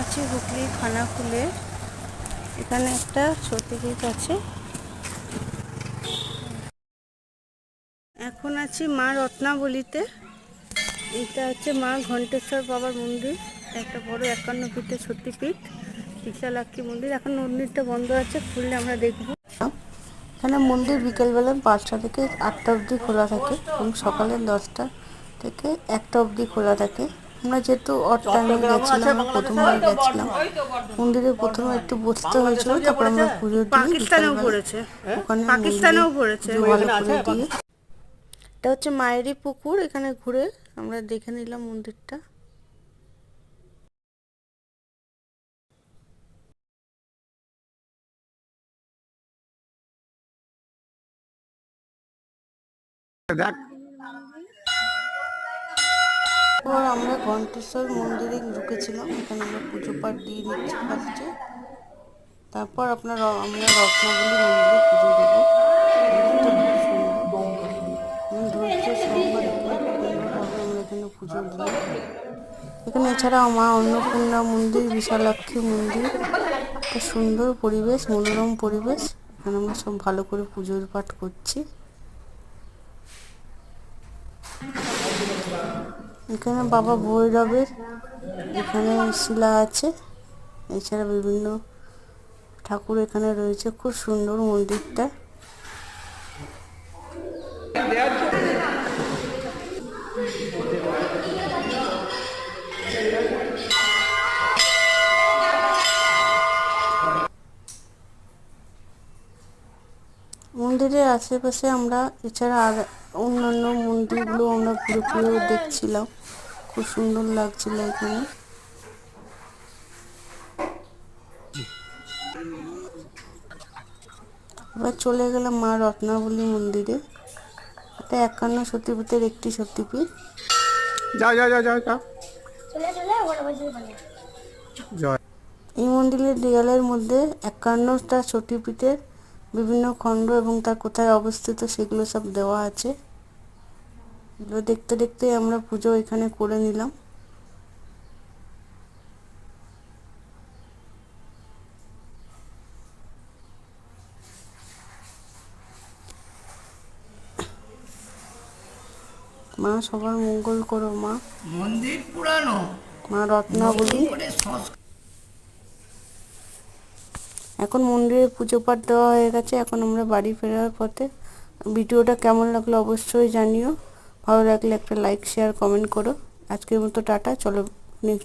আছি হুগলি খানাকুলে এখানে একটা সতীপীঠ আছে। এখন আছি মা রত্নাবলীতে। এটা হচ্ছে মা ঘণ্টেশ্বর বাবার মন্দির। একটা বড় একান্ন ফিটের সতীপীঠ বিশালাক্ষী মন্দির। এখন মন্দিরটা বন্ধ আছে, খুললে আমরা দেখব। এখানে মন্দির বিকেলবেলা পাঁচটা থেকে আটটা অবধি খোলা থাকে এবং সকালে দশটা থেকে একটা অবধি খোলা থাকে। আমরা যেহেতু অট টাইমে গেছিলাম প্রথমবার গেছিলাম। মন্দিরে প্রথমে একটু বসতে হয়েছিল তারপর আমরা পুজো দিয়ে পাকিস্তানেও পড়েছে। ওখানে পাকিস্তানেও পড়েছে। পুজো ভালো করে দিয়ে। এটা হচ্ছে মায়েরই পুকুর এখানে ঘুরে আমরা দেখে নিলাম মন্দিরটা। দেখ তারপর আমরা ঘণ্টেশ্বর মন্দিরে ঢুকেছিলাম, এখানে আমরা পুজো পাঠ দিয়ে নিচ্ছি ফার্স্টে। তারপর আপনার আমরা রত্নাবলী মন্দিরে পুজো দেবো। আমরা এখানে পুজো দিলাম। এখানে এছাড়াও মা অন্নপূর্ণা মন্দির, বিশালাক্ষী মন্দির সুন্দর পরিবেশ, মনোরম পরিবেশ। এখানে আমরা সব ভালো করে পুজোর পাঠ করছি। এখানে বাবা ভৈরবের এখানে শিলা আছে। এছাড়া বিভিন্ন ঠাকুর এখানে রয়েছে। খুব সুন্দর মন্দিরটা। মন্দিরের আশেপাশে আমরা এছাড়া আর অন্যান্য মন্দিরগুলো আমরা ঘুরে ঘুরেও দেখছিলাম। খুব সুন্দর লাগছিল এখানে। এবার চলে গেলাম মা রত্নাবলী মন্দিরে। এটা একান্ন সতীপীঠের একটি সতীপীঠ যা যা যা যা এই মন্দিরের দেয়ালের মধ্যে একান্নটা সতীপীঠের বিভিন্ন খণ্ড এবং তার কোথায় অবস্থিত সেগুলো সব দেওয়া আছে। এগুলো দেখতে দেখতে আমরা পুজো এখানে করে নিলাম। মা সবার মঙ্গল করো মা। মন্দির পুরানো। মা রত্নাবলী। এখন মন্দিরে পুজো পাঠ দেওয়া হয়ে গেছে, এখন আমরা বাড়ি ফেরার পথে। ভিডিওটা কেমন লাগল অবশ্যই জানিও। ভালো লাগলে একটা লাইক শেয়ার কমেন্ট করো। আজকের মতো টাটা, চলো নেক্সট